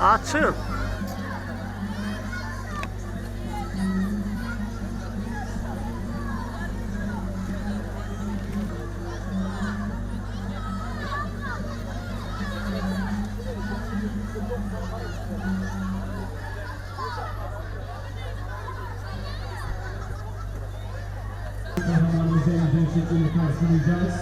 Açıl. Şekilde karşılayacağız.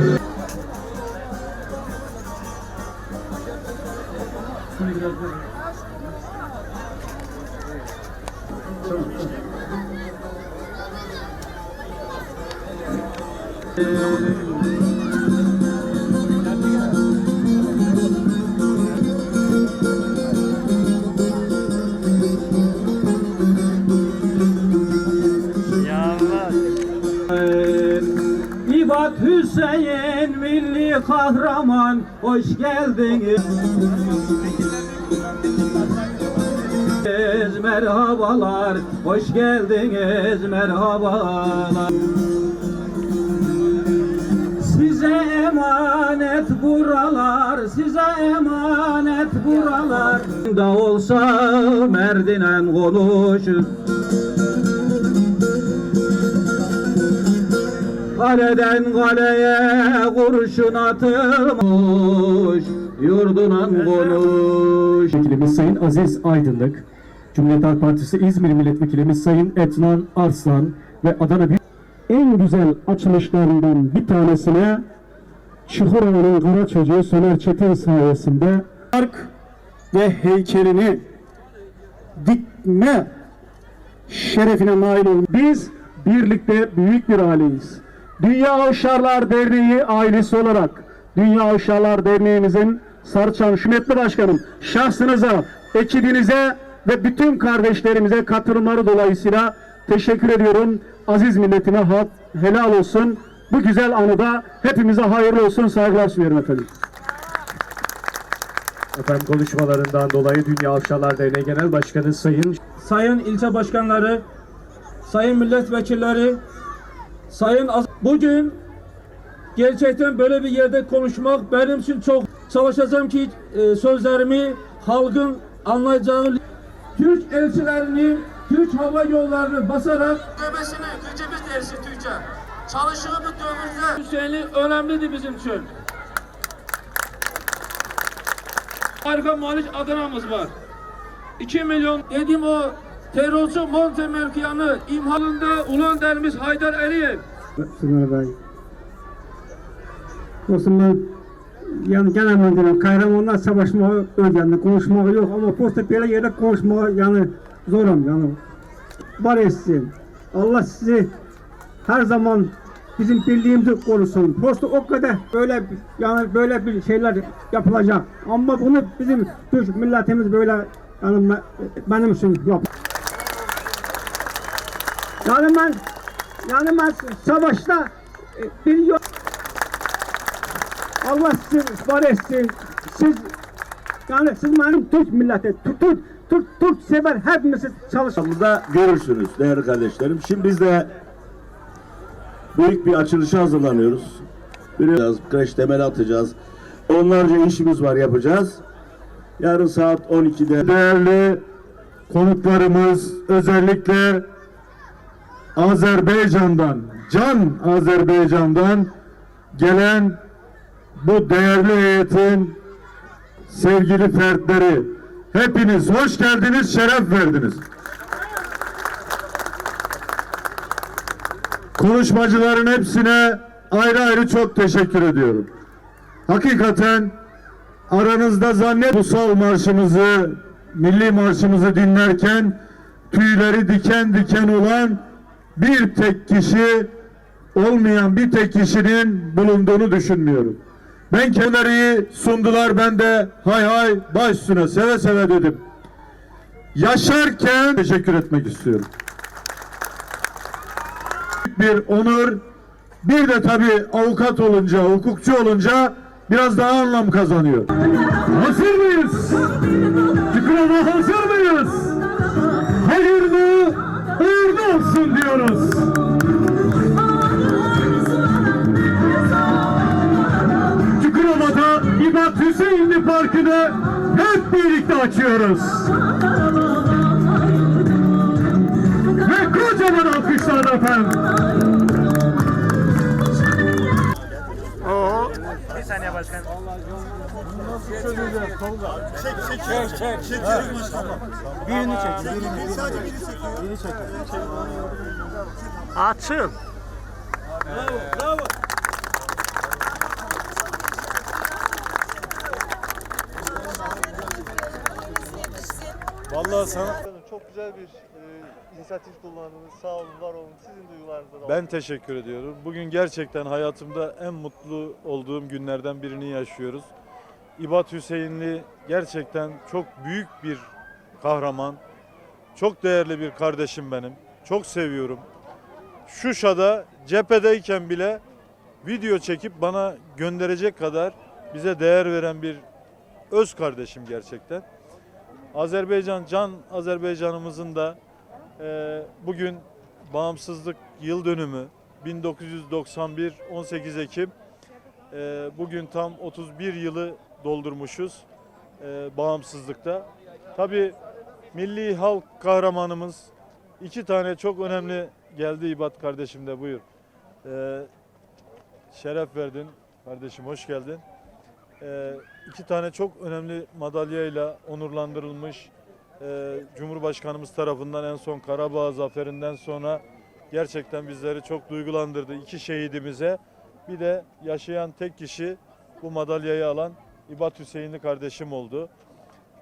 Yavaş. Hüseyin milli kahraman hoş geldiniz. Merhabalar, hoş geldiniz, merhabalar. Size emanet buralar, size emanet buralar. Da olsa merdinen konuşur. Kaleden kaleye kurşun atılmış Yurdunan konuş Milletvekilimiz Sayın Aziz Aydınlık, Cumhuriyet Halk Partisi İzmir Milletvekilimiz Sayın Etnan Arslan ve Adana Büyük en güzel açılışlarından bir tanesine Çukurova'nın kara çocuğu Soner Çetin sayesinde park ve heykelini dikme şerefine nail olmuş. Biz birlikte büyük bir aileyiz. Dünya Avşarlar Derneği ailesi olarak Dünya Avşarlar Derneğimizin Sarıçam Şümetli Başkanım şahsınıza, ekibinize ve bütün kardeşlerimize katılımları dolayısıyla teşekkür ediyorum. Aziz milletime hak helal olsun. Bu güzel anıda hepimize hayırlı olsun. Saygılar sunuyorum efendim. Efendim konuşmalarından dolayı Dünya Avşarlar Derneği Genel Başkanı Sayın sayın ilçe başkanları, sayın milletvekilleri, sayın az- bugün gerçekten böyle bir yerde konuşmak benim için çok çalışacağım ki e, sözlerimi halkın anlayacağı Türk elçilerini Türk Hava Yolları'nı basarak göbesini gücümüz dersi Türkçe. Çalışığımız dövümüzde Hüseyin'i önemlidir bizim için. Harika Maliç Adana'mız var. 2 milyon dediğim o terörcü Monte Mevkiyanı imhalında Ulan derimiz Haydar Aliyev. Sınır Bey. Ben yani gelemem dedim. Kahramanlar savaşmağı öğrendi. Konuşmağı yok ama posta böyle yerde konuşmağı yani zorum yani. Var etsin. Allah sizi her zaman bizim birliğimizi korusun. Posta o kadar böyle yani böyle bir şeyler yapılacak. Ama bunu bizim Türk milletimiz böyle yani benim için yap. Yani ben yani ben savaşta e, bir yol Allah sizi var etsin. Siz yani siz benim Türk milleti, Türk, Türk, Türk, Türk sever hepimiz çalışın. da görürsünüz değerli kardeşlerim. Şimdi biz de büyük bir açılışa hazırlanıyoruz. Biraz kreş temeli atacağız. Onlarca işimiz var yapacağız. Yarın saat 12'de Değerli konuklarımız özellikle Azerbaycan'dan, Can Azerbaycan'dan gelen bu değerli heyetin sevgili fertleri hepiniz hoş geldiniz, şeref verdiniz. Konuşmacıların hepsine ayrı ayrı çok teşekkür ediyorum. Hakikaten aranızda zannet Ulusal marşımızı, milli marşımızı dinlerken tüyleri diken diken olan bir tek kişi olmayan bir tek kişinin bulunduğunu düşünmüyorum. Ben kendileri sundular ben de hay hay baş üstüne seve seve dedim. Yaşarken teşekkür etmek istiyorum. Bir onur bir de tabii avukat olunca, hukukçu olunca biraz daha anlam kazanıyor. Hazır mıyız? Çukurova hazır mıyız? Olsun diyoruz. Çukurova'da İbat Hüseyinli Parkı'nı hep birlikte açıyoruz. Ve kocaman alkışlar efendim. Açın. Vallahi sana çok güzel bir e, inisiyatif kullandınız. Sağ olun, var olun. Sizin duygularınızı da Ben teşekkür ediyorum. Bugün gerçekten hayatımda en mutlu olduğum günlerden birini yaşıyoruz. İbat Hüseyinli gerçekten çok büyük bir kahraman. Çok değerli bir kardeşim benim. Çok seviyorum. Şuşa'da cephedeyken bile video çekip bana gönderecek kadar bize değer veren bir öz kardeşim gerçekten. Azerbaycan, Can Azerbaycan'ımızın da e, bugün bağımsızlık yıl dönümü 1991 18 Ekim e, bugün tam 31 yılı doldurmuşuz e, bağımsızlıkta. Tabi milli halk kahramanımız iki tane çok önemli geldi İbat kardeşim de buyur. E, şeref verdin kardeşim hoş geldin. E, iki tane çok önemli madalyayla onurlandırılmış e, Cumhurbaşkanımız tarafından en son Karabağ zaferinden sonra gerçekten bizleri çok duygulandırdı. İki şehidimize bir de yaşayan tek kişi bu madalyayı alan İbat Hüseyinli kardeşim oldu.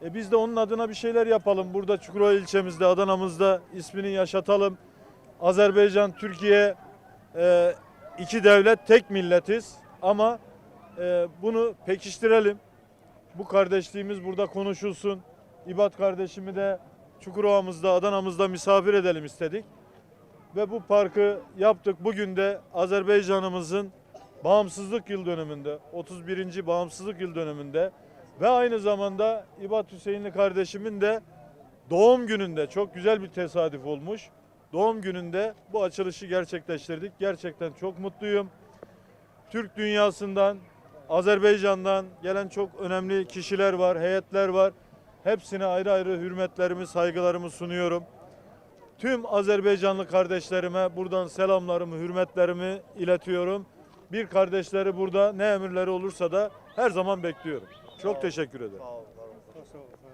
E biz de onun adına bir şeyler yapalım. Burada Çukurova ilçemizde, Adana'mızda ismini yaşatalım. Azerbaycan, Türkiye e, iki devlet, tek milletiz. Ama e, bunu pekiştirelim. Bu kardeşliğimiz burada konuşulsun. İbat kardeşimi de Çukurova'mızda, Adana'mızda misafir edelim istedik. Ve bu parkı yaptık. Bugün de Azerbaycan'ımızın bağımsızlık yıl dönümünde, 31. bağımsızlık yıl dönümünde ve aynı zamanda İbat Hüseyinli kardeşimin de doğum gününde çok güzel bir tesadüf olmuş. Doğum gününde bu açılışı gerçekleştirdik. Gerçekten çok mutluyum. Türk dünyasından, Azerbaycan'dan gelen çok önemli kişiler var, heyetler var. Hepsine ayrı ayrı hürmetlerimi, saygılarımı sunuyorum. Tüm Azerbaycanlı kardeşlerime buradan selamlarımı, hürmetlerimi iletiyorum. Bir kardeşleri burada ne emirleri olursa da her zaman bekliyorum. Çok teşekkür ederim. Sağ olun. var olun.